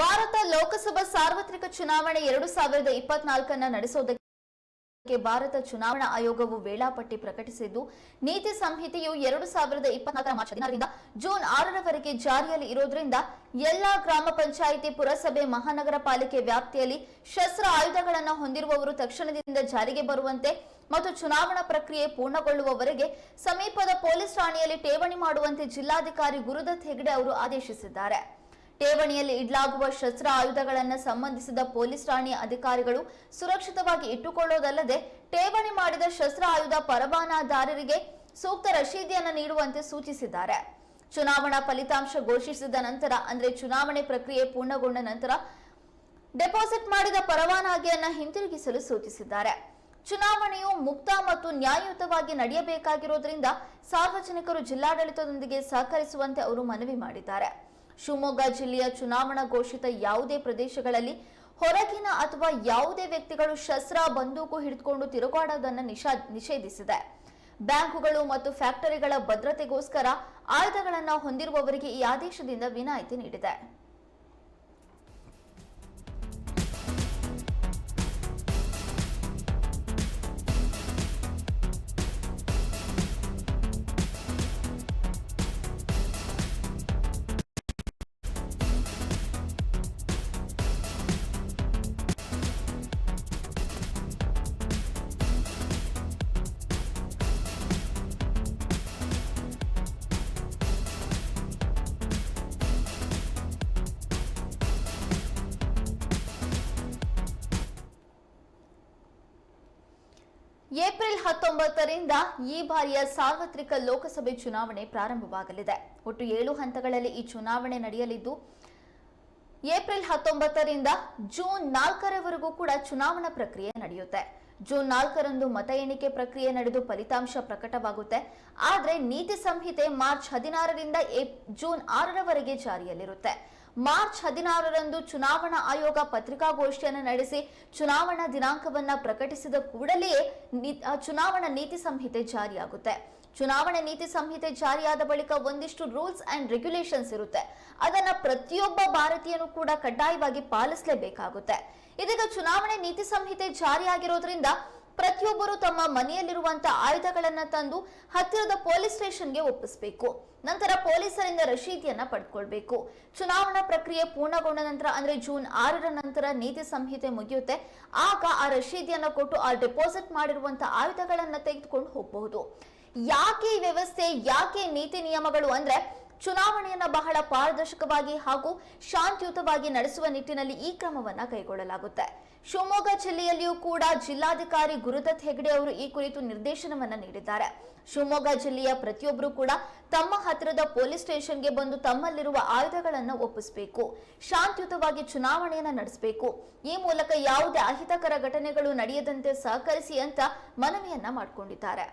ಭಾರತ ಲೋಕಸಭಾ ಸಾರ್ವತ್ರಿಕ ಚುನಾವಣೆ ಎರಡು ಸಾವಿರದ ಇಪ್ಪತ್ನಾಲ್ಕನ್ನ ನಡೆಸೋದಕ್ಕೆ ಭಾರತ ಚುನಾವಣಾ ಆಯೋಗವು ವೇಳಾಪಟ್ಟಿ ಪ್ರಕಟಿಸಿದ್ದು, ನೀತಿ ಸಂಹಿತೆಯು ಎರಡು ಸಾವಿರದ ಇಪ್ಪತ್ನಾಲ್ಕರ ಮಾರ್ಚ್ ಹದಿನಾರರಿಂದ ಜೂನ್ ಆರರವರೆಗೆ ಜಾರಿಯಲ್ಲಿ ಇರೋದ್ರಿಂದ ಎಲ್ಲಾ ಗ್ರಾಮ ಪಂಚಾಯಿತಿ, ಪುರಸಭೆ, ಮಹಾನಗರ ಪಾಲಿಕೆ ವ್ಯಾಪ್ತಿಯಲ್ಲಿ ಶಸ್ತ್ರ ಆಯುಧಗಳನ್ನು ಹೊಂದಿರುವವರು ತಕ್ಷಣದಿಂದ ಜಾರಿಗೆ ಬರುವಂತೆ ಮತ್ತು ಚುನಾವಣಾ ಪ್ರಕ್ರಿಯೆ ಪೂರ್ಣಗೊಳ್ಳುವವರೆಗೆ ಸಮೀಪದ ಪೊಲೀಸ್ ಠಾಣೆಯಲ್ಲಿ ಠೇವಣಿ ಮಾಡುವಂತೆ ಜಿಲ್ಲಾಧಿಕಾರಿ ಗುರುದತ್ ಹೆಗ್ಡೆ ಅವರು ಆದೇಶಿಸಿದ್ದಾರೆ. ಠೇವಣಿಯಲ್ಲಿ ಇಡಲಾಗುವ ಶಸ್ತ್ರ ಆಯುಧಗಳನ್ನು ಸಂಬಂಧಿಸಿದ ಪೊಲೀಸ್ ಠಾಣೆಯ ಅಧಿಕಾರಿಗಳು ಸುರಕ್ಷಿತವಾಗಿ ಇಟ್ಟುಕೊಳ್ಳೋದಲ್ಲದೆ ಠೇವಣಿ ಮಾಡಿದ ಶಸ್ತ್ರ ಆಯುಧ ಪರವಾನದಾರರಿಗೆ ಸೂಕ್ತ ರಶೀದಿಯನ್ನು ನೀಡುವಂತೆ ಸೂಚಿಸಿದ್ದಾರೆ. ಚುನಾವಣಾ ಫಲಿತಾಂಶ ಘೋಷಿಸಿದ ನಂತರ, ಅಂದರೆ ಚುನಾವಣೆ ಪ್ರಕ್ರಿಯೆ ಪೂರ್ಣಗೊಂಡ ನಂತರ ಡೆಪಾಸಿಟ್ ಮಾಡಿದ ಪರವಾನಗಿಯನ್ನು ಹಿಂತಿರುಗಿಸಲು ಸೂಚಿಸಿದ್ದಾರೆ. ಚುನಾವಣೆಯು ಮುಕ್ತ ಮತ್ತು ನ್ಯಾಯಯುತವಾಗಿ ನಡೆಯಬೇಕಾಗಿರುವುದರಿಂದ ಸಾರ್ವಜನಿಕರು ಜಿಲ್ಲಾಡಳಿತದೊಂದಿಗೆ ಸಹಕರಿಸುವಂತೆ ಅವರು ಮನವಿ ಮಾಡಿದ್ದಾರೆ. ಶಿವಮೊಗ್ಗ ಜಿಲ್ಲೆಯ ಚುನಾವಣಾ ಘೋಷಿತ ಯಾವುದೇ ಪ್ರದೇಶಗಳಲ್ಲಿ ಹೊರಗಿನ ಅಥವಾ ಯಾವುದೇ ವ್ಯಕ್ತಿಗಳು ಶಸ್ತ್ರ, ಬಂದೂಕು ಹಿಡಿದುಕೊಂಡು ತಿರುಗಾಡೋದನ್ನು ನಿಷಾ, ನಿಷೇಧಿಸಿದೆ. ಬ್ಯಾಂಕುಗಳು ಮತ್ತು ಫ್ಯಾಕ್ಟರಿಗಳ ಭದ್ರತೆಗೋಸ್ಕರ ಆಯುಧಗಳನ್ನು ಹೊಂದಿರುವವರಿಗೆ ಈ ಆದೇಶದಿಂದ ವಿನಾಯಿತಿ ನೀಡಿದೆ. ಏಪ್ರಿಲ್ ಹತ್ತೊಂಬತ್ತರಿಂದ ಈ ಬಾರಿಯ ಸಾರ್ವತ್ರಿಕ ಲೋಕಸಭೆ ಚುನಾವಣೆ ಪ್ರಾರಂಭವಾಗಲಿದೆ. ಒಟ್ಟು ಏಳು ಹಂತಗಳಲ್ಲಿ ಈ ಚುನಾವಣೆ ನಡೆಯಲಿದ್ದು, ಏಪ್ರಿಲ್ ಹತ್ತೊಂಬತ್ತರಿಂದ ಜೂನ್ ನಾಲ್ಕರವರೆಗೂ ಕೂಡ ಚುನಾವಣಾ ಪ್ರಕ್ರಿಯೆ ನಡೆಯುತ್ತೆ. ಜೂನ್ ನಾಲ್ಕರಂದು ಮತ ಎಣಿಕೆ ಪ್ರಕ್ರಿಯೆ ನಡೆದು ಫಲಿತಾಂಶ ಪ್ರಕಟವಾಗುತ್ತೆ. ಆದರೆ ನೀತಿ ಸಂಹಿತೆ ಮಾರ್ಚ್ ಹದಿನಾರರಿಂದ ಜೂನ್ ಆರರವರೆಗೆ ಜಾರಿಯಲ್ಲಿರುತ್ತೆ. ಮಾರ್ಚ್ ಹದಿನಾರರಂದು ಚುನಾವಣಾ ಆಯೋಗ ಪತ್ರಿಕಾಗೋಷ್ಠಿಯನ್ನು ನಡೆಸಿ ಚುನಾವಣಾ ದಿನಾಂಕವನ್ನು ಪ್ರಕಟಿಸಿದ ಕೂಡಲೇ ಚುನಾವಣಾ ನೀತಿ ಸಂಹಿತೆ ಜಾರಿಯಾಗುತ್ತೆ. ಚುನಾವಣೆ ನೀತಿ ಸಂಹಿತೆ ಜಾರಿಯಾದ ಬಳಿಕ ಒಂದಿಷ್ಟು ರೂಲ್ಸ್ ಅಂಡ್ ರೆಗ್ಯುಲೇಷನ್ಸ್ ಇರುತ್ತೆ. ಅದನ್ನ ಪ್ರತಿಯೊಬ್ಬ ಭಾರತೀಯನು ಕೂಡ ಕಡ್ಡಾಯವಾಗಿ ಪಾಲಿಸಲೇಬೇಕಾಗುತ್ತೆ. ಇದೀಗ ಚುನಾವಣೆ ನೀತಿ ಸಂಹಿತೆ ಜಾರಿಯಾಗಿರೋದ್ರಿಂದ ಪ್ರತಿಯೊಬ್ಬರು ತಮ್ಮ ಮನೆಯಲ್ಲಿರುವಂತಹ ಆಯುಧಗಳನ್ನ ತಂದು ಹತ್ತಿರದ ಪೊಲೀಸ್ ಸ್ಟೇಷನ್ಗೆ ಒಪ್ಪಿಸಬೇಕು. ನಂತರ ಪೊಲೀಸರಿಂದ ರಶೀದಿಯನ್ನ ಪಡ್ಕೊಳ್ಬೇಕು. ಚುನಾವಣಾ ಪ್ರಕ್ರಿಯೆ ಪೂರ್ಣಗೊಂಡ ನಂತರ, ಅಂದ್ರೆ ಜೂನ್ ಆರರ ನಂತರ ನೀತಿ ಸಂಹಿತೆ ಮುಗಿಯುತ್ತೆ. ಆಗ ಆ ರಶೀದಿಯನ್ನ ಕೊಟ್ಟು ಆ ಡೆಪಾಸಿಟ್ ಮಾಡಿರುವಂತಹ ಆಯುಧಗಳನ್ನ ತೆಗೆದುಕೊಂಡು ಹೋಗಬಹುದು. ಯಾಕೆ ವ್ಯವಸ್ಥೆ, ಯಾಕೆ ನೀತಿ ನಿಯಮಗಳು ಅಂದ್ರೆ ಚುನಾವಣೆಯನ್ನ ಬಹಳ ಪಾರದರ್ಶಕವಾಗಿ ಹಾಗೂ ಶಾಂತಿಯುತವಾಗಿ ನಡೆಸುವ ನಿಟ್ಟಿನಲ್ಲಿ ಈ ಕ್ರಮವನ್ನು ಕೈಗೊಳ್ಳಲಾಗುತ್ತೆ. ಶಿವಮೊಗ್ಗ ಜಿಲ್ಲೆಯಲ್ಲಿಯೂ ಕೂಡ ಜಿಲ್ಲಾಧಿಕಾರಿ ಗುರುದತ್ ಹೆಗಡೆ ಅವರು ಈ ಕುರಿತು ನಿರ್ದೇಶನವನ್ನ ನೀಡಿದ್ದಾರೆ. ಶಿವಮೊಗ್ಗ ಜಿಲ್ಲೆಯ ಪ್ರತಿಯೊಬ್ಬರು ಕೂಡ ತಮ್ಮ ಹತ್ತಿರದ ಪೊಲೀಸ್ ಸ್ಟೇಷನ್ಗೆ ಬಂದು ತಮ್ಮಲ್ಲಿರುವ ಆಯುಧಗಳನ್ನು ಒಪ್ಪಿಸಬೇಕು. ಶಾಂತಿಯುತವಾಗಿ ಚುನಾವಣೆಯನ್ನು ನಡೆಸಬೇಕು. ಈ ಮೂಲಕ ಯಾವುದೇ ಅಹಿತಕರ ಘಟನೆಗಳು ನಡೆಯದಂತೆ ಸಹಕರಿಸಿ ಅಂತ ಮನವಿಯನ್ನ ಮಾಡಿಕೊಂಡಿದ್ದಾರೆ.